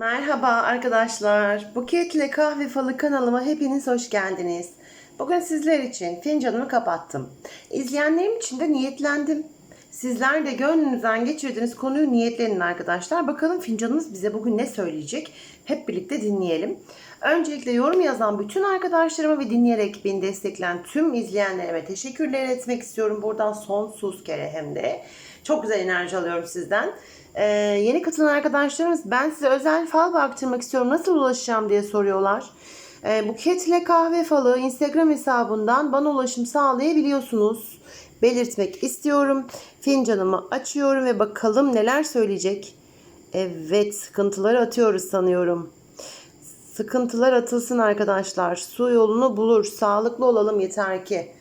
Merhaba arkadaşlar. Buketle Kahve Falı kanalıma hepiniz hoş geldiniz. Bugün sizler için fincanımı kapattım. İzleyenlerim için de niyetlendim. Sizler de gönlünüzden geçirdiğiniz konuyu niyetlenin arkadaşlar. Bakalım fincanımız bize bugün ne söyleyecek? Hep birlikte dinleyelim. Öncelikle yorum yazan bütün arkadaşlarıma ve dinleyerek beni destekleyen tüm izleyenlerime teşekkürler etmek istiyorum. Buradan sonsuz kere hem de. Çok güzel enerji alıyorum sizden. Ee, yeni katılan arkadaşlarımız ben size özel fal baktırmak istiyorum. Nasıl ulaşacağım diye soruyorlar. Ee, Buketle Kahve Falı Instagram hesabından bana ulaşım sağlayabiliyorsunuz. Belirtmek istiyorum. Fincanımı açıyorum ve bakalım neler söyleyecek. Evet sıkıntıları atıyoruz sanıyorum. Sıkıntılar atılsın arkadaşlar. Su yolunu bulur. Sağlıklı olalım yeter ki.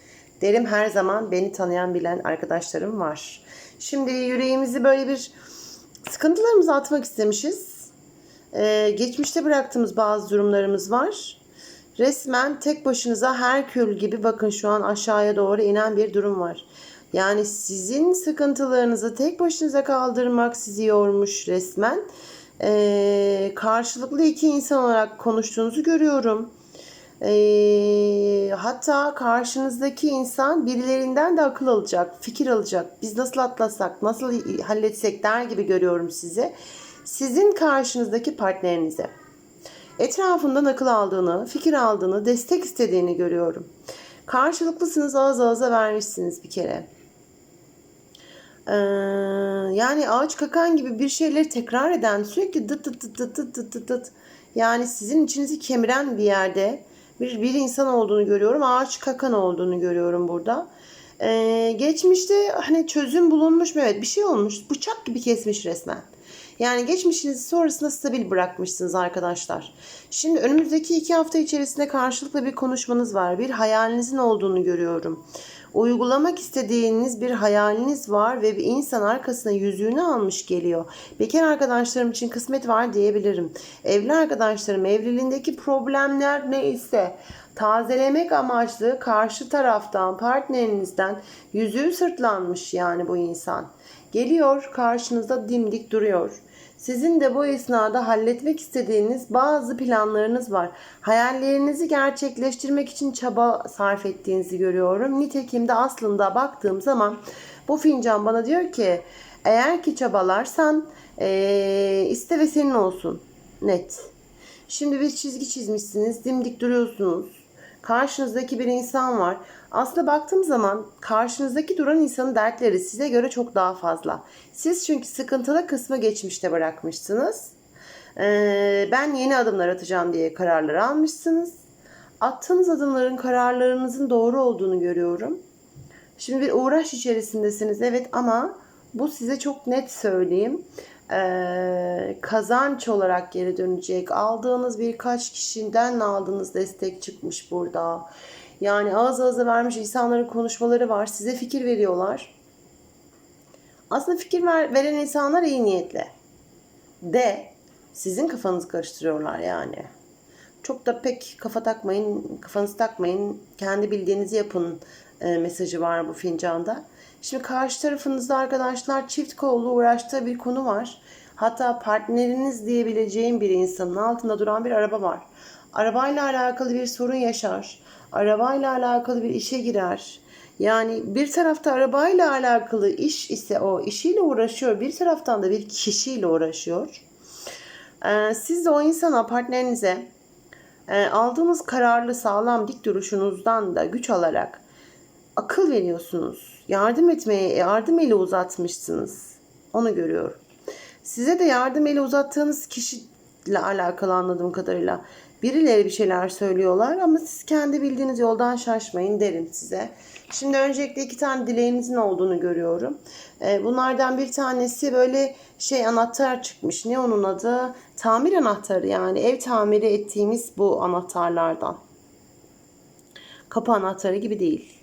Derim her zaman beni tanıyan bilen arkadaşlarım var. Şimdi yüreğimizi böyle bir sıkıntılarımızı atmak istemişiz. Ee, geçmişte bıraktığımız bazı durumlarımız var. Resmen tek başınıza Herkül gibi bakın şu an aşağıya doğru inen bir durum var. Yani sizin sıkıntılarınızı tek başınıza kaldırmak sizi yormuş resmen. Ee, karşılıklı iki insan olarak konuştuğunuzu görüyorum. E, hatta karşınızdaki insan birilerinden de akıl alacak, fikir alacak. Biz nasıl atlasak, nasıl halletsek der gibi görüyorum sizi. Sizin karşınızdaki partnerinize etrafından akıl aldığını, fikir aldığını, destek istediğini görüyorum. Karşılıklısınız ağız ağıza vermişsiniz bir kere. Ee, yani ağaç kakan gibi bir şeyleri tekrar eden sürekli dıt dıt dıt dıt dıt dıt dıt yani sizin içinizi kemiren bir yerde bir, bir insan olduğunu görüyorum. Ağaç kakan olduğunu görüyorum burada. Ee, geçmişte hani çözüm bulunmuş mu? Evet bir şey olmuş. Bıçak gibi kesmiş resmen. Yani geçmişinizi sonrasında stabil bırakmışsınız arkadaşlar. Şimdi önümüzdeki iki hafta içerisinde karşılıklı bir konuşmanız var. Bir hayalinizin olduğunu görüyorum. Uygulamak istediğiniz bir hayaliniz var ve bir insan arkasına yüzüğünü almış geliyor. Bekar arkadaşlarım için kısmet var diyebilirim. Evli arkadaşlarım evliliğindeki problemler neyse tazelemek amaçlı karşı taraftan partnerinizden yüzüğü sırtlanmış yani bu insan. Geliyor karşınızda dimdik duruyor. Sizin de bu esnada halletmek istediğiniz bazı planlarınız var. Hayallerinizi gerçekleştirmek için çaba sarf ettiğinizi görüyorum. Nitekim de aslında baktığım zaman bu fincan bana diyor ki eğer ki çabalarsan ee, iste ve senin olsun. Net. Şimdi bir çizgi çizmişsiniz, dimdik duruyorsunuz. Karşınızdaki bir insan var. Aslında baktığım zaman karşınızdaki duran insanın dertleri size göre çok daha fazla. Siz çünkü sıkıntılı kısmı geçmişte bırakmışsınız. Ee, ben yeni adımlar atacağım diye kararlar almışsınız. Attığınız adımların kararlarınızın doğru olduğunu görüyorum. Şimdi bir uğraş içerisindesiniz evet ama bu size çok net söyleyeyim. Ee, kazanç olarak geri dönecek. Aldığınız birkaç kişiden aldığınız destek çıkmış burada. Yani ağız ağza vermiş insanların konuşmaları var. Size fikir veriyorlar. Aslında fikir ver, veren insanlar iyi niyetli. De sizin kafanızı karıştırıyorlar yani. Çok da pek kafa takmayın, kafanızı takmayın. Kendi bildiğinizi yapın e, mesajı var bu fincanda. Şimdi karşı tarafınızda arkadaşlar çift kollu uğraştığı bir konu var. Hatta partneriniz diyebileceğim bir insanın altında duran bir araba var. Arabayla alakalı bir sorun yaşar. Arabayla alakalı bir işe girer. Yani bir tarafta arabayla alakalı iş ise o işiyle uğraşıyor. Bir taraftan da bir kişiyle uğraşıyor. Ee, siz de o insana, partnerinize e, aldığınız kararlı sağlam dik duruşunuzdan da güç alarak akıl veriyorsunuz. Yardım etmeye yardım eli uzatmışsınız. Onu görüyorum. Size de yardım eli uzattığınız kişiyle alakalı anladığım kadarıyla birileri bir şeyler söylüyorlar ama siz kendi bildiğiniz yoldan şaşmayın derim size. Şimdi öncelikle iki tane dileğinizin olduğunu görüyorum. Ee, bunlardan bir tanesi böyle şey anahtar çıkmış. Ne onun adı? Tamir anahtarı yani ev tamiri ettiğimiz bu anahtarlardan. Kapı anahtarı gibi değil.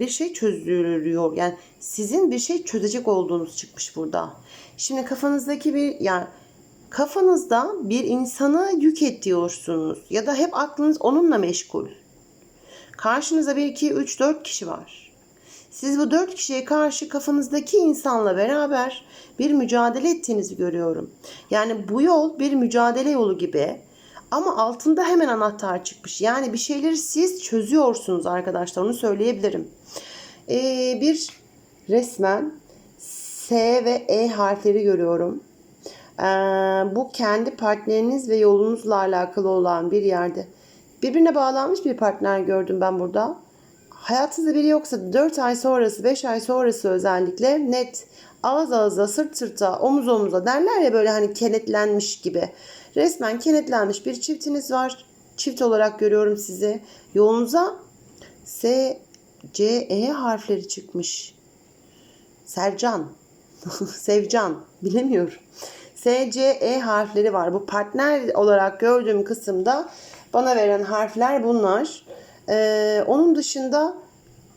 Bir şey çözülüyor. Yani sizin bir şey çözecek olduğunuz çıkmış burada. Şimdi kafanızdaki bir yani kafanızda bir insanı yük ediyorsunuz ya da hep aklınız onunla meşgul. Karşınızda bir, iki, üç, dört kişi var. Siz bu dört kişiye karşı kafanızdaki insanla beraber bir mücadele ettiğinizi görüyorum. Yani bu yol bir mücadele yolu gibi. Ama altında hemen anahtar çıkmış. Yani bir şeyleri siz çözüyorsunuz arkadaşlar. Onu söyleyebilirim. Ee, bir resmen S ve E harfleri görüyorum. Ee, bu kendi partneriniz ve yolunuzla alakalı olan bir yerde. Birbirine bağlanmış bir partner gördüm ben burada. Hayatınızda biri yoksa 4 ay sonrası, 5 ay sonrası özellikle net ağız ağıza, sırt sırta, omuz omuza derler ya böyle hani kenetlenmiş gibi. Resmen kenetlenmiş bir çiftiniz var. Çift olarak görüyorum sizi. Yolunuza S, C, E harfleri çıkmış. Sercan, Sevcan, bilemiyorum. S, C, E harfleri var. Bu partner olarak gördüğüm kısımda bana veren harfler bunlar. Ee, onun dışında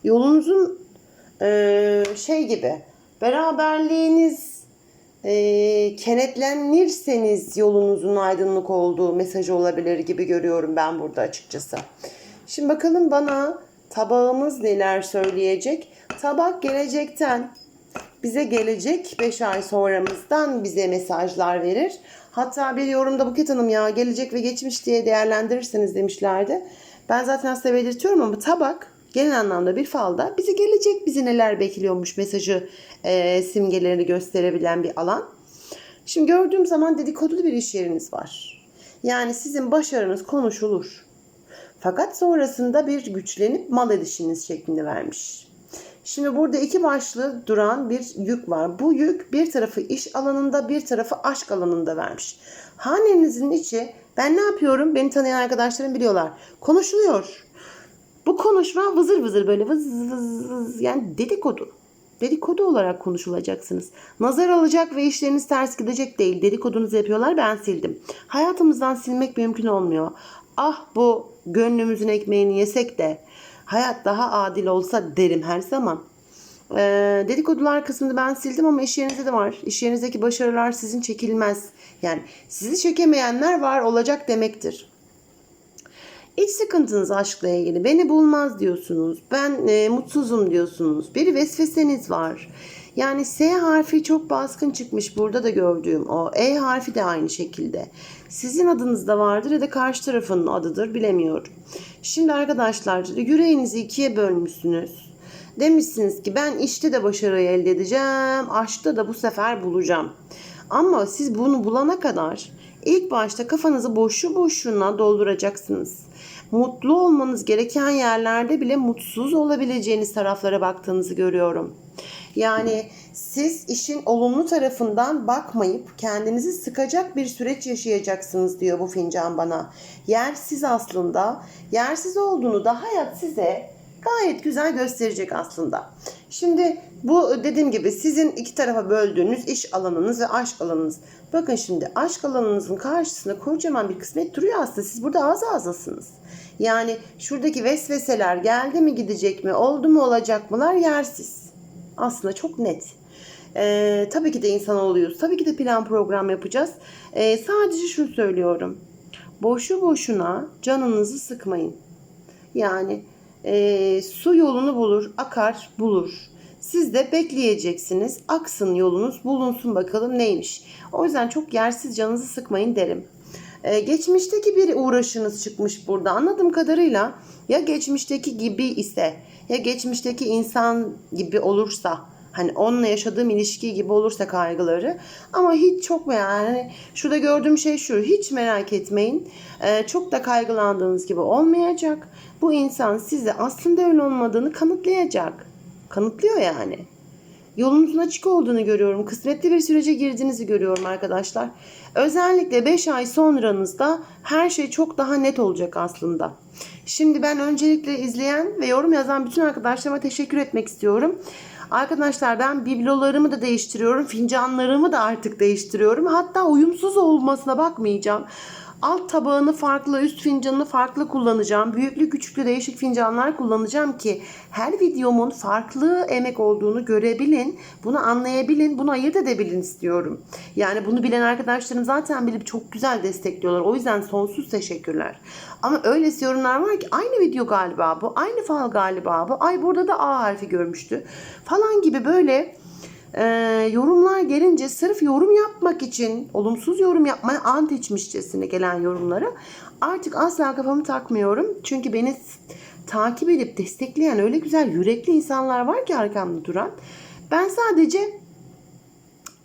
yolunuzun e, şey gibi beraberliğiniz e, kenetlenirseniz yolunuzun aydınlık olduğu mesajı olabilir gibi görüyorum ben burada açıkçası. Şimdi bakalım bana tabağımız neler söyleyecek. Tabak gelecekten bize gelecek 5 ay sonramızdan bize mesajlar verir. Hatta bir yorumda Buket Hanım ya gelecek ve geçmiş diye değerlendirirseniz demişlerdi. Ben zaten aslında belirtiyorum ama tabak genel anlamda bir falda bizi gelecek bizi neler bekliyormuş mesajı e, simgelerini gösterebilen bir alan. Şimdi gördüğüm zaman dedikodulu bir iş yeriniz var. Yani sizin başarınız konuşulur. Fakat sonrasında bir güçlenip mal edişiniz şeklinde vermiş. Şimdi burada iki başlı duran bir yük var. Bu yük bir tarafı iş alanında bir tarafı aşk alanında vermiş. Hanenizin içi ben ne yapıyorum? Beni tanıyan arkadaşlarım biliyorlar. Konuşuluyor. Bu konuşma vızır vızır böyle vız vız vız yani dedikodu. Dedikodu olarak konuşulacaksınız. Nazar alacak ve işleriniz ters gidecek değil. Dedikodunuzu yapıyorlar ben sildim. Hayatımızdan silmek mümkün olmuyor. Ah bu gönlümüzün ekmeğini yesek de hayat daha adil olsa derim her zaman. Ee, dedikodular kısmını ben sildim ama iş yerinizde de var. İş yerinizdeki başarılar sizin çekilmez. Yani sizi çekemeyenler var olacak demektir. İç sıkıntınız aşkla ilgili. Beni bulmaz diyorsunuz. Ben e, mutsuzum diyorsunuz. Bir vesveseniz var. Yani S harfi çok baskın çıkmış burada da gördüğüm o. E harfi de aynı şekilde. Sizin adınız da vardır ya da karşı tarafın adıdır bilemiyorum. Şimdi arkadaşlar yüreğinizi ikiye bölmüşsünüz. Demişsiniz ki ben işte de başarıyı elde edeceğim. Aşkta da bu sefer bulacağım. Ama siz bunu bulana kadar ilk başta kafanızı boşu boşuna dolduracaksınız. Mutlu olmanız gereken yerlerde bile mutsuz olabileceğiniz taraflara baktığınızı görüyorum. Yani siz işin olumlu tarafından bakmayıp kendinizi sıkacak bir süreç yaşayacaksınız diyor bu fincan bana. Yersiz aslında. Yersiz olduğunu da hayat size gayet güzel gösterecek aslında. Şimdi bu dediğim gibi sizin iki tarafa böldüğünüz iş alanınız ve aşk alanınız. Bakın şimdi aşk alanınızın karşısında kocaman bir kısmet duruyor aslında. Siz burada az azasınız. Yani şuradaki vesveseler geldi mi gidecek mi oldu mu olacak mılar yersiz. Aslında çok net. Ee, tabii ki de insan oluyoruz. Tabii ki de plan program yapacağız. Ee, sadece şunu söylüyorum. Boşu boşuna canınızı sıkmayın. Yani e, su yolunu bulur, akar bulur. Siz de bekleyeceksiniz. Aksın yolunuz, bulunsun bakalım neymiş. O yüzden çok yersiz canınızı sıkmayın derim. Ee, geçmişteki bir uğraşınız çıkmış burada. Anladığım kadarıyla ya geçmişteki gibi ise ya geçmişteki insan gibi olursa hani onunla yaşadığım ilişki gibi olursa kaygıları ama hiç çok yani şurada gördüğüm şey şu hiç merak etmeyin ee, çok da kaygılandığınız gibi olmayacak bu insan size aslında öyle olmadığını kanıtlayacak kanıtlıyor yani yolunuzun açık olduğunu görüyorum. Kısmetli bir sürece girdiğinizi görüyorum arkadaşlar. Özellikle 5 ay sonranızda her şey çok daha net olacak aslında. Şimdi ben öncelikle izleyen ve yorum yazan bütün arkadaşlarıma teşekkür etmek istiyorum. Arkadaşlar ben biblolarımı da değiştiriyorum. Fincanlarımı da artık değiştiriyorum. Hatta uyumsuz olmasına bakmayacağım. Alt tabağını farklı, üst fincanını farklı kullanacağım. Büyüklü küçüklü değişik fincanlar kullanacağım ki her videomun farklı emek olduğunu görebilin. Bunu anlayabilin, bunu ayırt edebilin istiyorum. Yani bunu bilen arkadaşlarım zaten bilip çok güzel destekliyorlar. O yüzden sonsuz teşekkürler. Ama öylesi yorumlar var ki aynı video galiba bu, aynı fal galiba bu. Ay burada da A harfi görmüştü falan gibi böyle e, yorumlar gelince sırf yorum yapmak için olumsuz yorum yapmaya ant içmişçesine gelen yorumlara artık asla kafamı takmıyorum. Çünkü beni takip edip destekleyen öyle güzel yürekli insanlar var ki arkamda duran. Ben sadece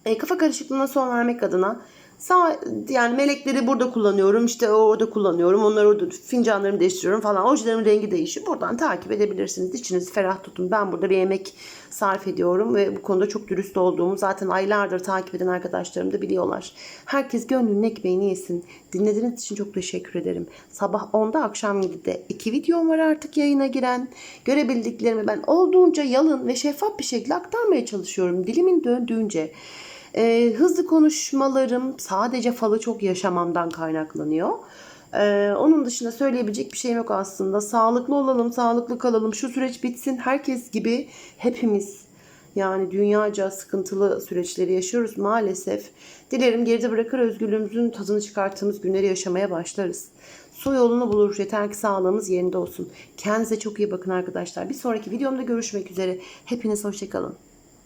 e, kafa karışıklığına son vermek adına sağ yani melekleri burada kullanıyorum işte orada kullanıyorum onları orada fincanlarımı değiştiriyorum falan. Ojelerimiz rengi değişiyor. Buradan takip edebilirsiniz. İçinizi ferah tutun. Ben burada bir emek sarf ediyorum ve bu konuda çok dürüst olduğumu zaten aylardır takip eden arkadaşlarım da biliyorlar. Herkes gönlünün ekmeğini yesin. Dinlediğiniz için çok teşekkür ederim. Sabah 10'da akşam 7'de iki videom var artık yayına giren. Görebildiklerimi ben olduğunca yalın ve şeffaf bir şekilde aktarmaya çalışıyorum. Dilimin döndüğünce ee, hızlı konuşmalarım sadece falı çok yaşamamdan kaynaklanıyor. Ee, onun dışında söyleyebilecek bir şeyim yok aslında. Sağlıklı olalım, sağlıklı kalalım. Şu süreç bitsin. Herkes gibi hepimiz yani dünyaca sıkıntılı süreçleri yaşıyoruz maalesef. Dilerim geride bırakır özgürlüğümüzün tadını çıkarttığımız günleri yaşamaya başlarız. Su yolunu bulur. Yeter ki sağlığımız yerinde olsun. Kendinize çok iyi bakın arkadaşlar. Bir sonraki videomda görüşmek üzere. Hepiniz hoşçakalın.